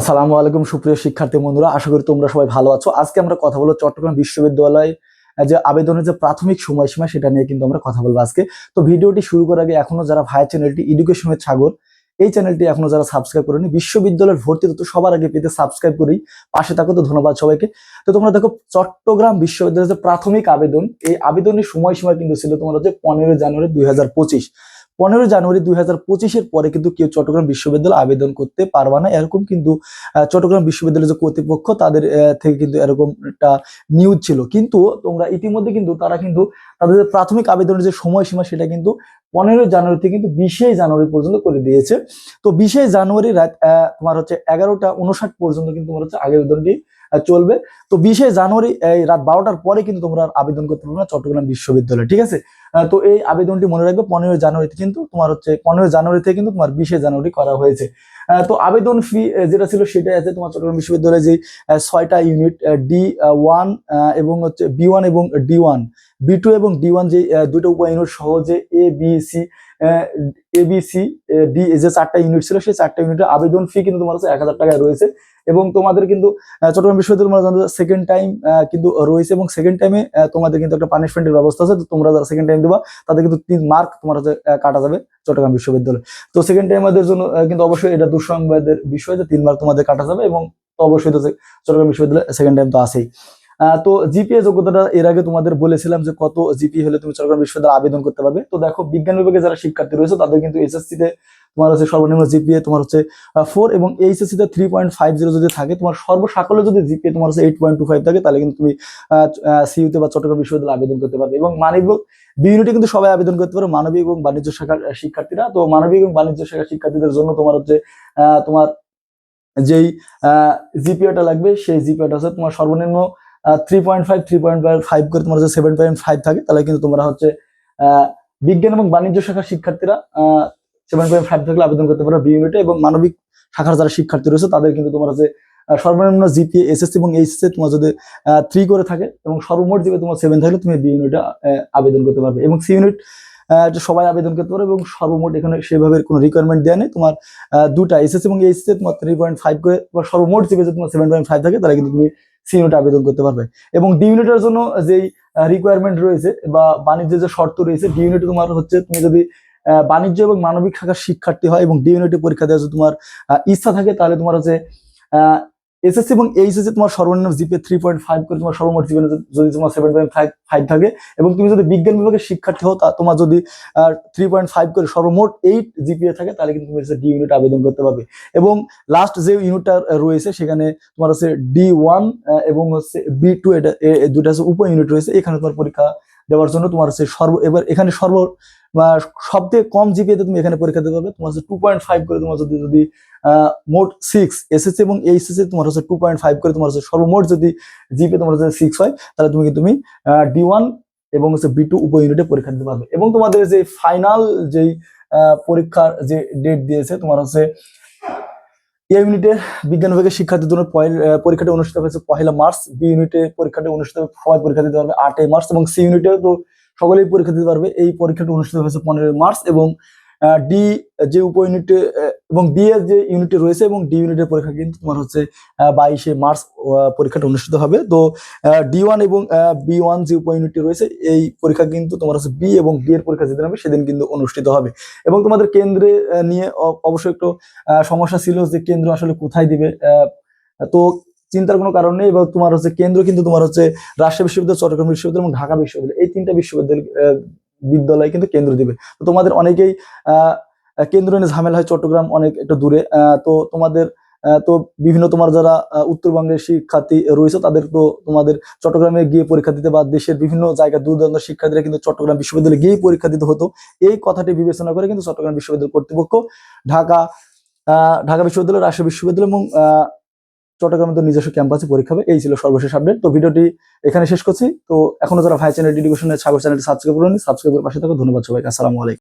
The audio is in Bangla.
আসসালামু আলাইকুম, সুপ্রিয় শিক্ষার্থী বন্ধুরা। আশা করি তোমরা সবাই ভালো আছো। আজকে আমরা কথা বলব চট্টগ্রাম বিশ্ববিদ্যালয় যে আবেদনের যে প্রাথমিক সময়সীমা, সেটা নিয়ে কিন্তু আমরা কথা বলব আজকে। তো ভিডিওটি শুরু করার আগে এখনও যারা ভাই চ্যানেলটি এডুকেশন উইথ সাগর এই চ্যানেলটি এখনও যারা সাবস্ক্রাইব করেনি, বিশ্ববিদ্যালয়ের ভর্তি তথ্য সবার আগে পেতে সাবস্ক্রাইব করি পাশে থাকো। তো ধন্যবাদ সবাইকে। তো তোমরা দেখো, চট্টগ্রাম বিশ্ববিদ্যালয়ের যে প্রাথমিক আবেদন, এই আবেদনের সময়সীমা কিন্তু ছিল তোমার হচ্ছে পনেরোই জানুয়ারি দুই হাজার পঁচিশ। পনেরোই জানুয়ারি দুই হাজার পঁচিশের পরে কিন্তু কেউ চট্টগ্রাম বিশ্ববিদ্যালয়ে আবেদন করতে পারবা না। এরকম কিন্তু চট্টগ্রাম বিশ্ববিদ্যালয়ের যে কর্তৃপক্ষ তাদের থেকে কিন্তু এরকম একটা নিউজ ছিল। কিন্তু তোমরা ইতিমধ্যে কিন্তু তারা কিন্তু তাদের প্রাথমিক আবেদনের যে সময়সীমা সেটা কিন্তু পনেরোই জানুয়ারি থেকে কিন্তু বিশে জানুয়ারি পর্যন্ত করে দিয়েছে। তো বিশে জানুয়ারি রাত তোমার হচ্ছে এগারোটা উনষাট পর্যন্ত কিন্তু তোমার হচ্ছে আবেদনটি চলবে। তো বিশে জানুয়ারি, এই রাত বারোটার পরে কিন্তু তোমরা আবেদন করতে পারবে না চট্টগ্রাম বিশ্ববিদ্যালয়ে, ঠিক আছে? তো এই আবেদনটি মনে রাখবে পনেরোই জানুয়ারিতে কিন্তু তোমার হচ্ছে, পনেরোই জানুয়ারি থেকে কিন্তু তোমার বিশে জানুয়ারি করা হয়েছে। তো আবেদন ফি যেটা ছিল সেটাই আছে তোমার চট্টগ্রাম বিশ্ববিদ্যালয়ে যে ছয়টা ইউনিট ডি ওয়ান এবং হচ্ছে বি ওয়ান এবং ডি ওয়ান। বি টু এবং ডি ওয়ান যে দুটো উপ ইউনিট সহ যে A, B, C A, B, C D যে চারটা ইউনিট ছিল, সেই চারটা ইউনিটের আবেদন ফি কিন্তু তোমার হচ্ছে এক হাজার টাকায় রয়েছে। এবং তোমাদের কিন্তু চট্টগ্রাম বিশ্ববিদ্যালয় সেকেন্ড টাইম কিন্তু রয়েছে এবং সেকেন্ড টাইমে তোমাদের কিন্তু একটা পানিশমেন্টের ব্যবস্থা আছে। তোমরা যারা সেকেন্ড টাইম দেবা তাদের কিন্তু তিন মার্ক তোমার হচ্ছে কাটা যাবে চট্টগ্রাম বিশ্ববিদ্যালয়। তো সেকেন্ড টাইমারদের জন্য কিন্তু অবশ্যই এটা দুঃসংবাদের বিষয় যে তিন মার্ক তোমাদের কাটা যাবে এবং অবশ্যই তো চট্টগ্রাম বিশ্ববিদ্যালয় সেকেন্ড টাইম তো আহ, তো জিপিএ যোগ্যতাটা এর আগে তোমাদের বলেছিলাম যে কত জিপি হলে তুমি চট্টগ্রাম বিশ্ববিদ্যালয়ে আবেদন করতে পারবে। তো দেখো, বিজ্ঞান বিভাগে যারা শিক্ষার্থী রয়েছে, তাদের কিন্তু এসএসসি তে তোমার হচ্ছে সর্বনিম্ন জিপিএ তোমার হচ্ছে ফোর এবং এইচএসসি তে থ্রি পয়েন্ট ফাইভ জিরো যদি থাকে, তোমার সর্বসাকলে যদি জিপিএ তোমার হচ্ছে এইট পয়েন্ট টু ফাইভ থাকে, তাহলে কিন্তু তুমি সিইউতে বা চট্টগ্রাম বিশ্ববিদ্যালয়ে আবেদন করতে পারবে। এবং মানবিক বি ইউনিটে কিন্তু সবাই আবেদন করতে পারে, মানবিক এবং বাণিজ্য শাখার শিক্ষার্থীরা। তো মানবিক এবং বাণিজ্য শাখার শিক্ষার্থীদের জন্য তোমার হচ্ছে তোমার যেই জিপিএটা লাগবে, সেই জিপিএটা হচ্ছে তোমার সর্বনিম্ন three point five three point five করে তোমার হচ্ছে সেভেন পয়েন্ট ফাইভ থাকে, তাহলে কিন্তু তোমরা হচ্ছে বিজ্ঞান এবং বাণিজ্য শাখার শিক্ষার্থীরা সেভেন পয়েন্ট ফাইভ থাকলে আবেদন করতে পারো বি ইউনিটে এবং মানবিক শাখার যারা শিক্ষার্থী রয়েছে, তাদের কিন্তু তোমার হচ্ছে সর্বনিম্ন জিপিএ এসএসসি এবং এইচএসসি তোমার যদি থ্রি করে থাকে এবং সর্বমোট জিপি তোমার সেভেন থাকলে তুমি বি ইউনিটে আবেদন করতে পারবে এবং সি ইউনিট সবাই আবেদন করতে পারবে এবং সর্বমোট এখানে সেভাবে কোনো রিকোয়ারমেন্ট দেওয়া নেই। তোমার দুটা এসএসসি এবং এইচএসসি তোমার থ্রি পয়েন্ট ফাইভ করে সর্বমোট জিপি যদি তোমার সেভেন পয়েন্ট ফাইভ থাকে, তাহলে কিন্তু তুমি সি ইউনিট আবেদন করতে পারবে। এবং ডি ইউনিটের জন্য যেই রিকোয়ারমেন্ট রয়েছে বা বাণিজ্যের যে শর্ত রয়েছে ডি ইউনিটে তোমার হচ্ছে তুমি যদি বাণিজ্য এবং মানবিক শাখার শিক্ষার্থী হয় এবং ডি ইউনিটে পরীক্ষা দেওয়ার তোমার ইচ্ছা থাকে, তাহলে তোমার হচ্ছে এসএসসি এবং এইচএসসি তোমার সর্বনিম্ন জিপে থ্রি পয়েন্ট ফাইভ করে তোমার সর্বমোট জিপে যদি তোমার সেভেন পয়েন্ট ফাইভ ফাইভ থাকে। এবং তুমি যদি বিজ্ঞান বিভাগের শিক্ষার্থী হও, তা তোমার যদি থ্রি পয়েন্ট ফাইভ করে সর্বমোট এইট জিপিএ থাকে, তাহলে কিন্তু তুমি ডি ইউনিট আবেদন করতে পারবে। এবং লাস্ট যে ইউনিটটা রয়েছে, সেখানে তোমার হচ্ছে ডি ওয়ান এবং হচ্ছে বি টু এটা দুটা হচ্ছে উপ ইউনিট রয়েছে। এখানে তোমার পরীক্ষা দেওয়ার জন্য তোমার হচ্ছে সর্ব এবার এখানে সর্ব বা সবথেকে কম জিপিএতে তুমি এখানে পরীক্ষা দিতে পারবে। তোমার হচ্ছে টু পয়েন্ট ফাইভ করে তোমার যদি যদি মোট সিক্স এসএসসি এবং এইচএসসি তোমার হচ্ছে টু পয়েন্ট ফাইভ করে তোমার হচ্ছে সর্বমোট যদি জিপি তোমার হচ্ছে সিক্স হয়, তাহলে তুমি তুমি ডি ওয়ান এবং হচ্ছে বি টু উপ ইউনিটে পরীক্ষা দিতে পারবে। এবং তোমাদের যে ফাইনাল যেই পরীক্ষার যে ডেট দিয়েছে, তোমার হচ্ছে এ ইউনিটে বিজ্ঞান বিভাগের শিক্ষার্থীর জন্য পরীক্ষাটি অনুষ্ঠিত হয়েছে পহেলা মার্চ বি ইউনিটে পরীক্ষাটি অনুষ্ঠিত হবে, সবাই পরীক্ষা দিতে পারবে আটই মার্চ এবং সি ইউনিটে তো সকলেই পরীক্ষা দিতে পারবে। এই পরীক্ষাটি অনুষ্ঠিত হয়েছে পনেরোই মার্চ এবং ডি যে উপ ইউনিটে এবং বি এর যে ইউনিটে রয়েছে এবং ডি ইউনিটের পরীক্ষা কিন্তু তোমার হচ্ছে বাইশে মার্চ পরীক্ষাটা অনুষ্ঠিত হবে। তো ডি ওয়ান এবং বি ওয়ান যে উপ ইউনিটে রয়েছে, এই পরীক্ষা কিন্তু তোমার হচ্ছে বি এবং ডি এর পরীক্ষা যেদিন হবে, সেদিন কিন্তু অনুষ্ঠিত হবে। এবং তোমাদের কেন্দ্রে নিয়ে অবশ্যই একটু সমস্যা ছিল যে কেন্দ্র আসলে কোথায় দিবে তো চিন্তার কোনো কারণ নেই। এবং তোমার হচ্ছে কেন্দ্র কিন্তু তোমার হচ্ছে রাজশাহী বিশ্ববিদ্যালয়, চট্টগ্রাম বিশ্ববিদ্যালয় এবং ঢাকা বিশ্ববিদ্যালয়, এই তিনটা বিশ্ববিদ্যালয় বিদ্যালয় কিন্তু কেন্দ্র দিবে। তো তোমাদের অনেকেই কেন্দ্র নিয়ে ঝামেলা হয় চট্টগ্রাম অনেক একটু দূরে তো তোমাদের তো বিভিন্ন তোমার যারা উত্তরবঙ্গের শিক্ষার্থী রয়েছে তাদের তো তোমাদের চট্টগ্রামে গিয়ে পরীক্ষা দিতে বা দেশের বিভিন্ন জায়গায় দূর দূরান্ত শিক্ষার্থীরা কিন্তু চট্টগ্রাম বিশ্ববিদ্যালয়ে গিয়ে পরীক্ষা দিতে হতো। এই কথাটি বিবেচনা করে কিন্তু চট্টগ্রাম বিশ্ববিদ্যালয় কর্তৃপক্ষ, ঢাকা ঢাকা বিশ্ববিদ্যালয়, রাজশাহী বিশ্ববিদ্যালয় এবং চট্টগ্রামে তো নিজস্ব ক্যাম্পাসে পরীক্ষা হবে, এই ছিল সর্বশেষ আপডেট তো ভিডিওটি এখানে শেষ করছি। তো এখনও যারা ভাই চ্যানেল এডুকেশনের সাগর চ্যানেলটি সাবস্ক্রাইব করুন সাবস্ক্রাইব করে পাশে থাকো। ধন্যবাদ সবাইকে। আসসালামু আলাইকুম।